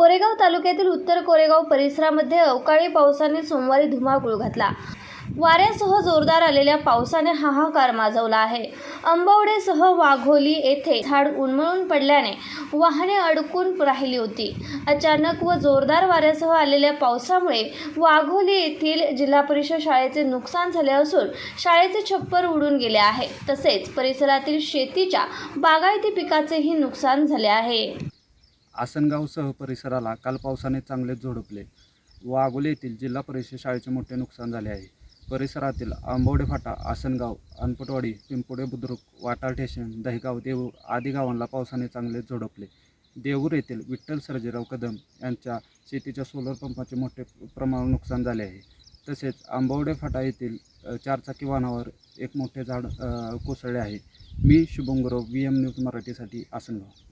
कोरेगाव तालुक्यातील उत्तर कोरेगाव परिसरामध्ये अवकाळी पावसाने सोमवारी धुमाकूळ घातला. वाऱ्यासह जोरदार आलेल्या पावसाने हाहाकार माजवला आहे. अंबवडेसह वाघोली येथे झाड उन्मळून पडल्याने वाहने अडकून राहिली होती. अचानक व जोरदार वाऱ्यासह आलेल्या पावसामुळे वाघोली येथील जिल्हा परिषद शाळेचे नुकसान झाले असून शाळेचे छप्पर उडून गेले आहे. तसेच परिसरातील शेतीच्या बागायती पिकाचेही नुकसान झाले आहे. आसनगावसह परिसराला काल पावसाने चांगलेच झोडपले. वाघोली येथील जिल्हा परिषद शाळेचे मोठे नुकसान झाले आहे. परिसरातील आंबवडे फाटा आसनगाव अनपटवाडी पिंपोडे बुद्रुक वाटाळ स्टेशन दहिगाव देऊळ आदी गावांना पावसाने चांगलेच झोडपले. देऊर येथील विठ्ठल सर्जेराव कदम यांच्या शेतीच्या सोलर पंपाचे मोठे प्रमाणात नुकसान झाले आहे. तसेच आंबवडे फाटा येथील चारचाकी वाहनावर एक मोठे झाड कोसळले आहे. मी Shubham Gurav V M news मराठीसाठी आसनगाव.